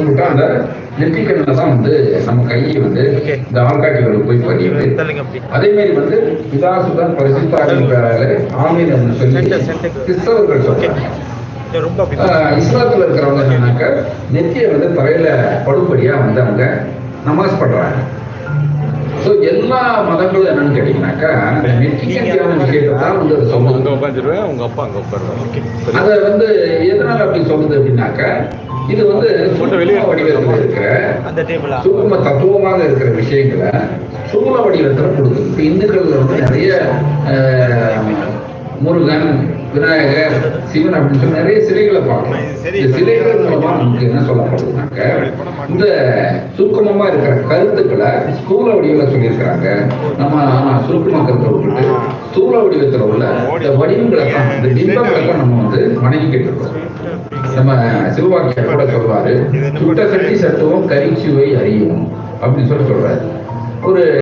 கும்பிட்டா அந்த நெற்றிக்கண்ணில் தான் வந்து நம்ம கையை வந்து. இந்த ஆள்காட்டிகளுக்கு போய் பதியுது. அதே மாதிரி வந்து பிதாசுதான் பரிசுத்தாவின் பேரால ஆமீன் அப்படின்னு சொல்லி. கிறிஸ்தவர்கள் சொல்றாங்க. இஸ்லாத்துல இருக்கிறவங்க என்னன்னாக்க நெத்தியை வந்து தரையில படுபடியா வந்து அவங்க நமாஸ் பண்றாங்க. எல்லா மதங்களும் என்னன்னு கேட்டீங்கன்னாக்கா நெற்றிக்கான விஷயத்தை தான் வந்து அங்க உட்காந்துருவேன் அப்பா அங்க உட்காருவாங்க அதை வந்து எதனால அப்படி சொல்லுது அப்படின்னாக்க இது வந்து வெளியே வடிவத்தில் இருக்கிற அந்த டேபிளா சூக்ம தத்துவமாக இருக்கிற விஷயங்களை சூழ வடிவத்தில் கொடுக்குது. இப்போ இந்துக்கள் வந்து நிறைய ஆஹ், முருகன் விநாயகர் சிவன் அப்படின்னு சொல்லி நிறைய சிலைகளை பார்க்கலாம் இந்த சிலைகள் மூலமா நமக்கு என்ன சொல்லப்படுதுனாக்க இந்த சுருக்கமா இருக்கிற கருத்துக்களை ஸ்தூல வடிவில் சொல்லியிருக்கிறாங்க. நம்ம ஆனா சுருக்கமா கருத்தை விட்டுட்டு ஸ்தூல வடிவத்தில் உள்ள இந்த வடிவங்களை தான் இந்த பிம்பங்களை தான் நம்ம வந்து வணங்கிக்கிட்டு இருக்கோம். நம்ம சிவவாக்கியர் கூட சொல்வாரு சுட்ட சட்டி சத்துவம் கரிச்சுவை அறியும் அப்படின்னு சொல்லி சொல்றாரு. ஒரு